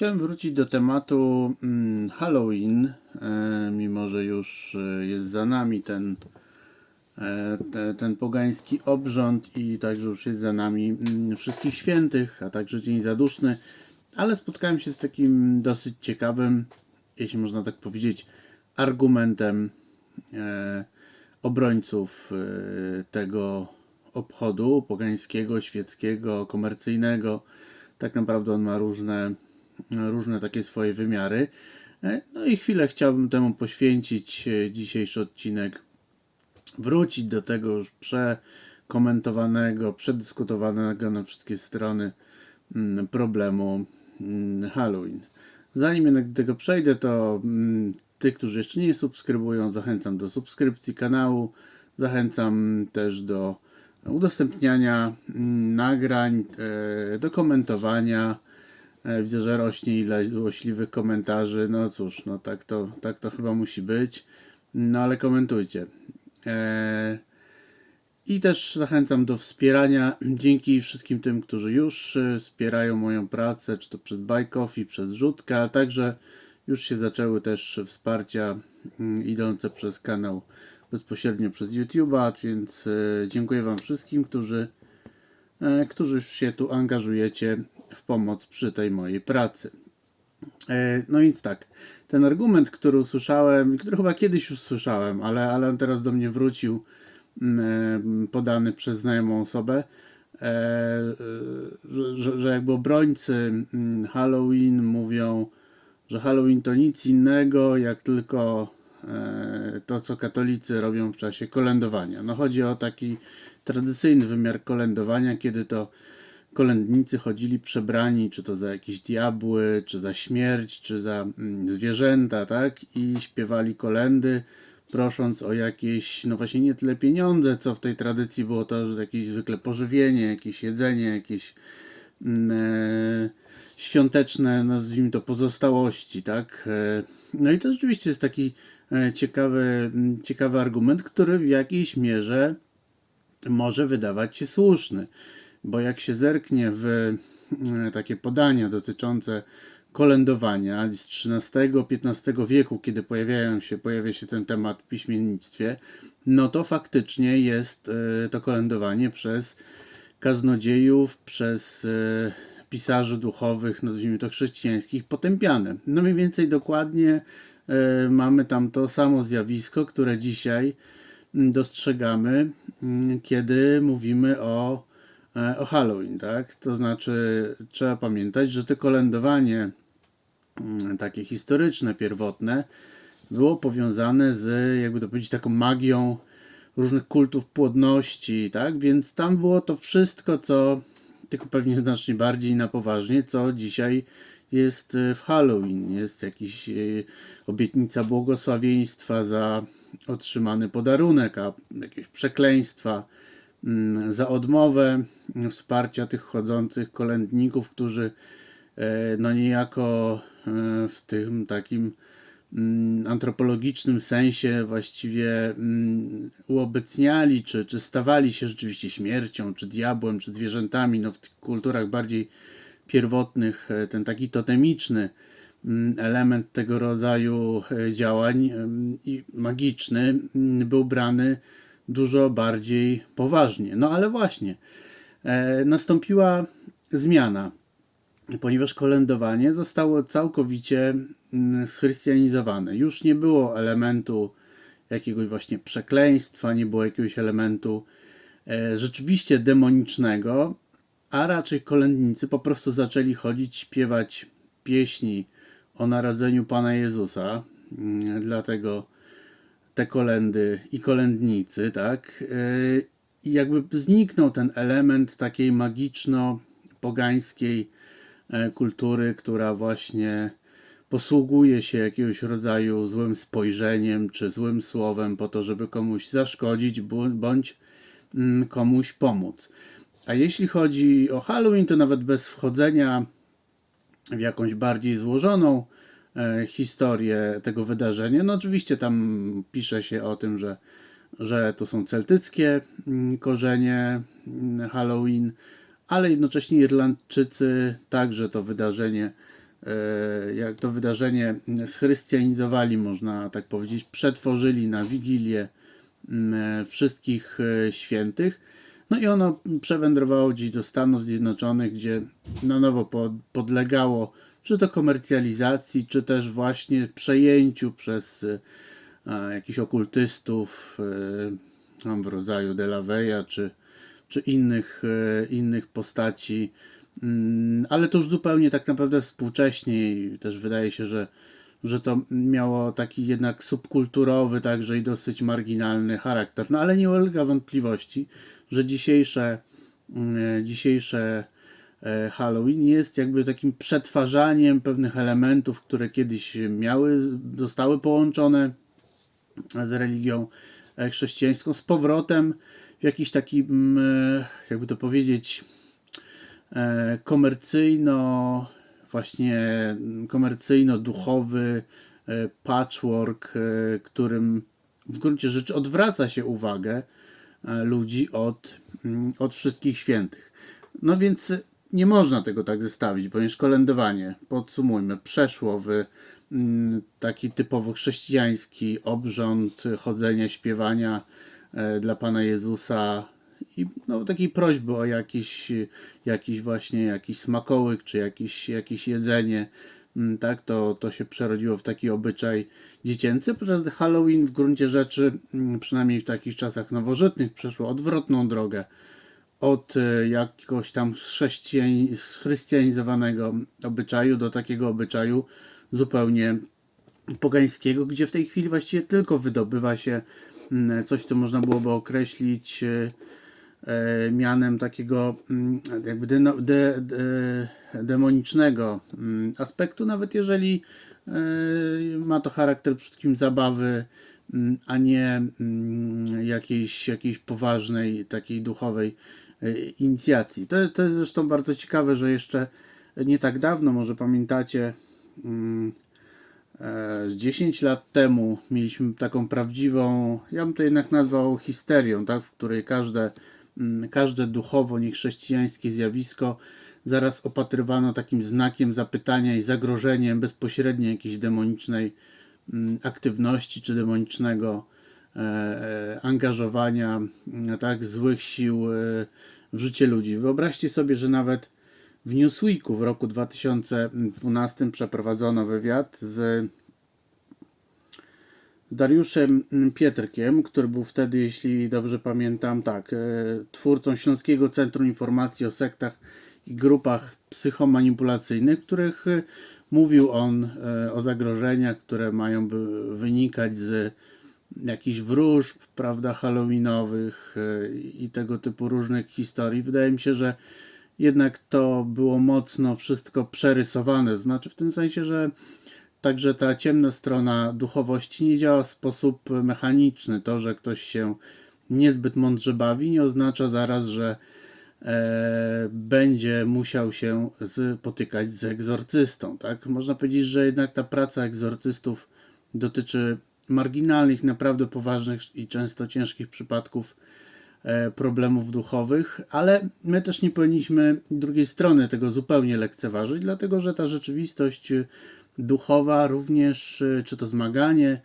Chciałem wrócić do tematu mm, Halloween, e, mimo że już e, jest za nami ten, e, te, ten pogański obrząd i także już jest za nami mm, Wszystkich Świętych, a także Dzień Zaduszny, ale spotkałem się z takim dosyć ciekawym, jeśli można tak powiedzieć, argumentem obrońców tego obchodu pogańskiego, świeckiego, komercyjnego. Tak naprawdę on ma różne, różne takie swoje wymiary. E, No i chwilę chciałbym temu poświęcić e, dzisiejszy odcinek. Wrócić do tego już przekomentowanego, przedyskutowanego na wszystkie strony mm, problemu mm, Halloween. Zanim jednak do tego przejdę, to mm, tych, którzy jeszcze nie subskrybują, zachęcam do subskrypcji kanału. Zachęcam też do udostępniania nagrań, e, do komentowania. E, Widzę, że rośnie ilość złośliwych komentarzy. No cóż, no tak to, tak to chyba musi być. No ale komentujcie. E, I też zachęcam do wspierania. Dzięki wszystkim tym, którzy już e, wspierają moją pracę, czy to przez Buy Coffee, przez Rzutkę, ale także już się zaczęły też wsparcia mm, idące przez kanał bezpośrednio przez YouTube'a, więc dziękuję Wam wszystkim, którzy, którzy już się tu angażujecie w pomoc przy tej mojej pracy. E, No więc tak, ten argument, który usłyszałem, który chyba kiedyś już słyszałem, ale, ale on teraz do mnie wrócił, mm, e, podany przez znajomą osobę, e, że, że, jakby obrońcy mm, Halloween mówią, że Halloween to nic innego, jak tylko to, co katolicy robią w czasie kolędowania. No chodzi o taki tradycyjny wymiar kolędowania, kiedy to kolędnicy chodzili przebrani, czy to za jakieś diabły, czy za śmierć, czy za mm, zwierzęta, tak? I śpiewali kolendy, prosząc o jakieś, no właśnie nie tyle pieniądze, co w tej tradycji było to, że jakieś zwykle pożywienie, jakieś jedzenie, jakieś mm, e, świąteczne, nazwijmy to, pozostałości, tak? E, No i to rzeczywiście jest taki e, ciekawy, m, ciekawy argument, który w jakiejś mierze może wydawać się słuszny, bo jak się zerknie w e, takie podania dotyczące kolędowania z XIII-XV wieku, kiedy pojawiają się, pojawia się ten temat w piśmiennictwie, no to faktycznie jest e, to kolędowanie przez kaznodziejów, przez e, pisarzy duchowych, nazwijmy to chrześcijańskich, potępiane. No mniej więcej dokładnie mamy tam to samo zjawisko, które dzisiaj mm, dostrzegamy, mm, kiedy mówimy o, o Halloween, tak? To znaczy trzeba pamiętać, że to kolędowanie mm, takie historyczne, pierwotne, było powiązane z, jakby to powiedzieć, taką magią różnych kultów płodności, tak? Więc tam było to wszystko, co tylko pewnie znacznie bardziej na poważnie, co dzisiaj jest e, w Halloween. Jest jakiś e, obietnica błogosławieństwa za otrzymany podarunek, a jakieś przekleństwa za odmowę mm, wsparcia tych chodzących kolędników, którzy e, no niejako e, w tym takim mm, antropologicznym sensie właściwie mm, uobecniali, czy, czy stawali się rzeczywiście śmiercią, czy diabłem, czy zwierzętami. No w tych kulturach bardziej pierwotnych e, ten taki totemiczny mm, element tego rodzaju działań i magiczny mm, był brany dużo bardziej poważnie. No ale właśnie, e, nastąpiła zmiana ponieważ kolędowanie zostało całkowicie mm, schrystianizowane. Już nie było elementu jakiegoś właśnie przekleństwa, nie było jakiegoś elementu e, rzeczywiście demonicznego, a raczej kolędnicy po prostu zaczęli chodzić, śpiewać pieśni o narodzeniu Pana Jezusa. Mm, Dlatego te kolendy i kolędnicy, tak? E, I jakby zniknął ten element takiej magiczno-pogańskiej e, kultury, która właśnie posługuje się jakiegoś rodzaju złym spojrzeniem czy złym słowem po to, żeby komuś zaszkodzić bądź mm, komuś pomóc. A jeśli chodzi o Halloween, to nawet bez wchodzenia w jakąś bardziej złożoną historię tego wydarzenia. No oczywiście tam pisze się o tym, że, że to są celtyckie mm, korzenie mm, Halloween, ale jednocześnie Irlandczycy także to wydarzenie e, jak to wydarzenie schrystianizowali, można tak powiedzieć, przetworzyli na Wigilię m, e, wszystkich e, świętych. No i ono przewędrowało gdzieś do Stanów Zjednoczonych, gdzie na nowo po- podlegało czy to komercjalizacji, czy też właśnie przejęciu przez a, jakichś okultystów tam w rodzaju Delaveya, czy, czy innych, e, innych postaci. Mm, Ale to już zupełnie tak naprawdę współcześnie i też wydaje się, że, że to miało taki jednak subkulturowy, także i dosyć marginalny charakter. No ale nie ulega wątpliwości, że dzisiejsze, dzisiejsze Halloween jest jakby takim przetwarzaniem pewnych elementów, które kiedyś miały, zostały połączone z religią e, chrześcijańską, z powrotem w jakiś taki, mm, e, jakby to powiedzieć, e, komercyjno, właśnie komercyjno-duchowy e, patchwork, e, którym w gruncie rzeczy odwraca się uwagę e, ludzi od, mm, od wszystkich świętych. No więc nie można tego tak zestawić, ponieważ kolędowanie, podsumujmy, przeszło w mm, taki typowo chrześcijański obrząd chodzenia, śpiewania e, dla Pana Jezusa i no, takiej prośby o jakiś, jakiś właśnie jakiś smakołyk, czy jakieś, jakieś jedzenie, Mm, tak, to, to się przerodziło w taki obyczaj dziecięcy, podczas Halloween w gruncie rzeczy, mm, przynajmniej w takich czasach nowożytnych, przeszło odwrotną drogę od e, jakiegoś tam schrystianizowanego obyczaju do takiego obyczaju zupełnie pogańskiego, gdzie w tej chwili właściwie tylko wydobywa się mm, coś, co można byłoby określić e, e, mianem takiego mm, jakby deno, de, de, demonicznego mm, aspektu, nawet jeżeli ma to charakter przede wszystkim zabawy, a nie jakiejś, jakiejś poważnej, takiej duchowej inicjacji. To, to jest zresztą bardzo ciekawe, że jeszcze nie tak dawno, może pamiętacie, mm, e, 10 lat temu mieliśmy taką prawdziwą, ja bym to jednak nazwał histerią, tak, w której każde, mm, każde duchowo niechrześcijańskie zjawisko zaraz opatrywano takim znakiem zapytania i zagrożeniem bezpośredniej jakiejś demonicznej mm, aktywności czy demonicznego e, e, angażowania mm, tak, złych sił e, w życie ludzi. Wyobraźcie sobie, że nawet w Newsweeku w roku 2012 przeprowadzono wywiad z Dariuszem Pietrkiem, który był wtedy, jeśli dobrze pamiętam, tak, e, twórcą Śląskiego Centrum Informacji o Sektach i Grupach Psychomanipulacyjnych, których e, mówił on e, o zagrożeniach, które mają wynikać z jakichś wróżb, prawda, halloweenowych e, i tego typu różnych historii. Wydaje mi się, że jednak to było mocno wszystko przerysowane, znaczy w tym sensie, że Także ta ciemna strona duchowości nie działa w sposób mechaniczny. To, że ktoś się niezbyt mądrze bawi, nie oznacza zaraz, że e, będzie musiał się spotykać z egzorcystą. Tak? Można powiedzieć, że jednak ta praca egzorcystów dotyczy marginalnych, naprawdę poważnych i często ciężkich przypadków e, problemów duchowych, ale my też nie powinniśmy drugiej strony tego zupełnie lekceważyć, dlatego że ta rzeczywistość e, duchowa również, e, czy to zmaganie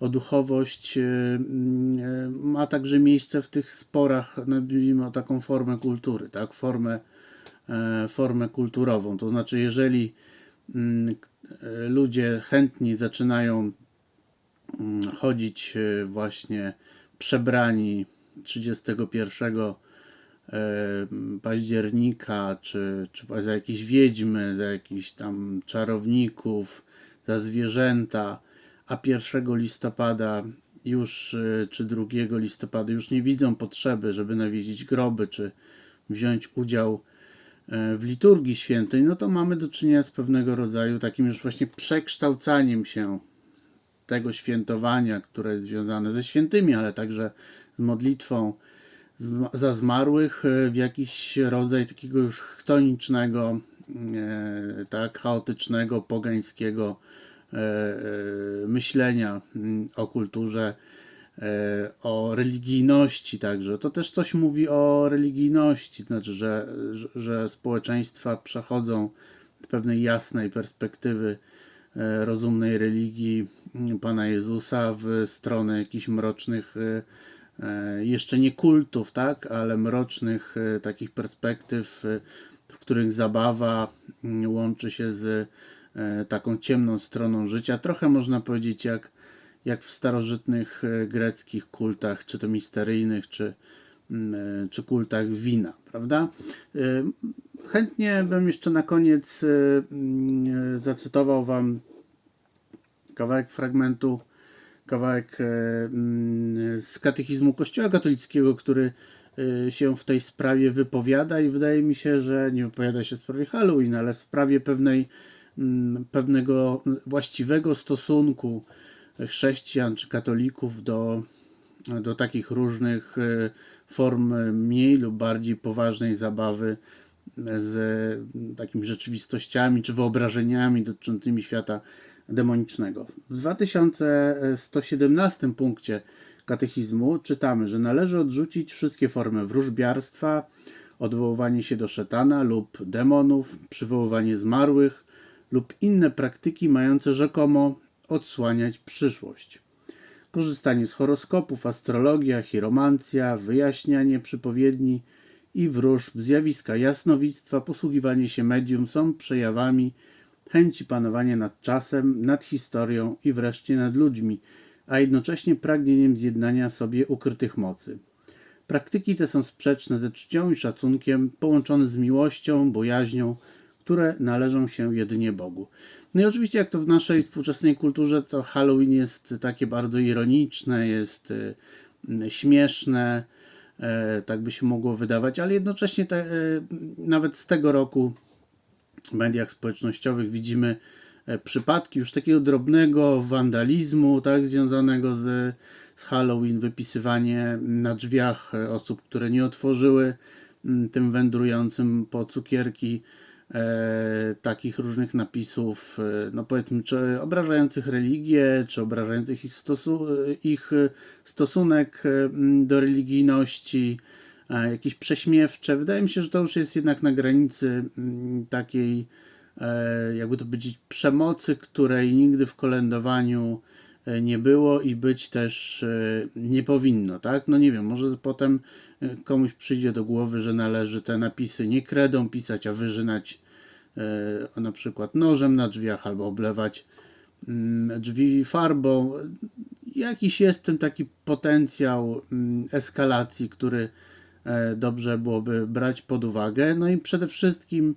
o duchowość mm, ma także miejsce w tych sporach, nazwijmy o taką formę kultury, tak, formę, formę kulturową. To znaczy, jeżeli mm, ludzie chętni zaczynają chodzić e, właśnie przebrani 31 e, października, czy, czy za jakieś wiedźmy, za jakichś tam czarowników, za zwierzęta, a 1 listopada już, e, czy 2 listopada już nie widzą potrzeby, żeby nawiedzić groby, czy wziąć udział w liturgii świętej, no to mamy do czynienia z pewnego rodzaju takim już właśnie przekształcaniem się tego świętowania, które jest związane ze świętymi, ale także z modlitwą za zmarłych e, w jakiś rodzaj takiego już chtonicznego, e, tak, chaotycznego, pogańskiego e, myślenia mm, o kulturze, o religijności także. To też coś mówi o religijności, znaczy, że, że- społeczeństwa przechodzą pewnej jasnej perspektywy rozumnej religii m, Pana Jezusa w stronę jakichś mrocznych, e, e, jeszcze nie kultów, tak, ale mrocznych e, takich perspektyw, e, w których zabawa m, łączy się z e, taką ciemną stroną życia. Trochę można powiedzieć jak, jak w starożytnych e, greckich kultach, czy to misteryjnych, czy, m, e, czy kultach wina, prawda? Chętnie bym jeszcze na koniec e, mm, zacytował Wam kawałek fragmentu, kawałek e, mm, z katechizmu Kościoła katolickiego, który się w tej sprawie wypowiada i wydaje mi się, że nie wypowiada się w sprawie Halloween, ale w sprawie pewnej, mm, pewnego właściwego stosunku chrześcijan czy katolików do, do takich różnych form mniej lub bardziej poważnej zabawy z takimi rzeczywistościami czy wyobrażeniami dotyczącymi świata demonicznego. W 2117 punkcie katechizmu czytamy, że należy odrzucić wszystkie formy wróżbiarstwa, odwoływanie się do szatana lub demonów, przywoływanie zmarłych lub inne praktyki mające rzekomo odsłaniać przyszłość korzystanie z horoskopów, astrologia, chiromancja, wyjaśnianie przypowiedni i wróżb, zjawiska jasnowictwa, posługiwanie się medium są przejawami chęci panowania nad czasem, nad historią i wreszcie nad ludźmi, a jednocześnie pragnieniem zjednania sobie ukrytych mocy. Praktyki te są sprzeczne ze czcią i szacunkiem, połączone z miłością, bojaźnią, które należą się jedynie Bogu. No i oczywiście, jak to w naszej współczesnej kulturze, to Halloween jest takie bardzo ironiczne, jest y, śmieszne, tak by się mogło wydawać, ale jednocześnie te, e, nawet z tego roku w mediach społecznościowych widzimy e, przypadki już takiego drobnego wandalizmu, tak, związanego z, z Halloween, wypisywanie na drzwiach e, osób, które nie otworzyły tym wędrującym po cukierki e, takich różnych napisów, e, no powiedzmy, czy obrażających religię, czy obrażających ich, stosu, e, ich e, stosunek m, do religijności, e, jakieś prześmiewcze. Wydaje mi się, że to już jest jednak na granicy mm, takiej, e, jakby to powiedzieć, przemocy, której nigdy w kolędowaniu nie było i być też e, nie powinno, tak? No nie wiem, może potem e, komuś przyjdzie do głowy, że należy te napisy nie kredą pisać, a wyżynać e, na przykład nożem na drzwiach albo oblewać mm, drzwi farbą. Jakiś jest w tym taki potencjał mm, eskalacji, który e, dobrze byłoby brać pod uwagę. No i przede wszystkim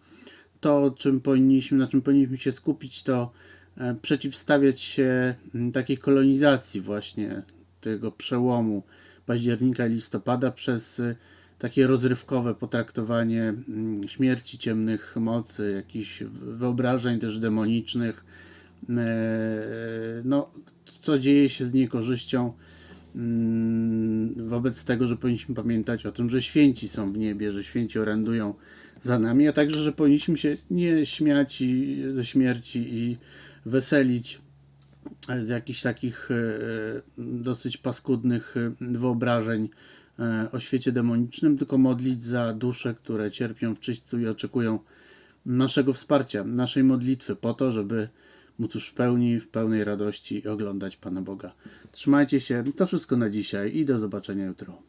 to, czym powinniśmy, na czym powinniśmy się skupić, to e, przeciwstawiać się mm, takiej kolonizacji właśnie tego przełomu października i listopada przez y, takie rozrywkowe potraktowanie mm, śmierci ciemnych mocy, jakichś wyobrażeń też demonicznych, e, no, co dzieje się z niekorzyścią mm, wobec tego, że powinniśmy pamiętać o tym, że święci są w niebie, że święci orędują za nami, a także, że powinniśmy się nie śmiać i, ze śmierci i weselić z jakichś takich e, dosyć paskudnych e, wyobrażeń e, o świecie demonicznym, tylko modlić za dusze, które cierpią w czyśćcu i oczekują naszego wsparcia, naszej modlitwy po to, żeby móc już w pełni, w pełnej radości oglądać Pana Boga. Trzymajcie się, to wszystko na dzisiaj i do zobaczenia jutro.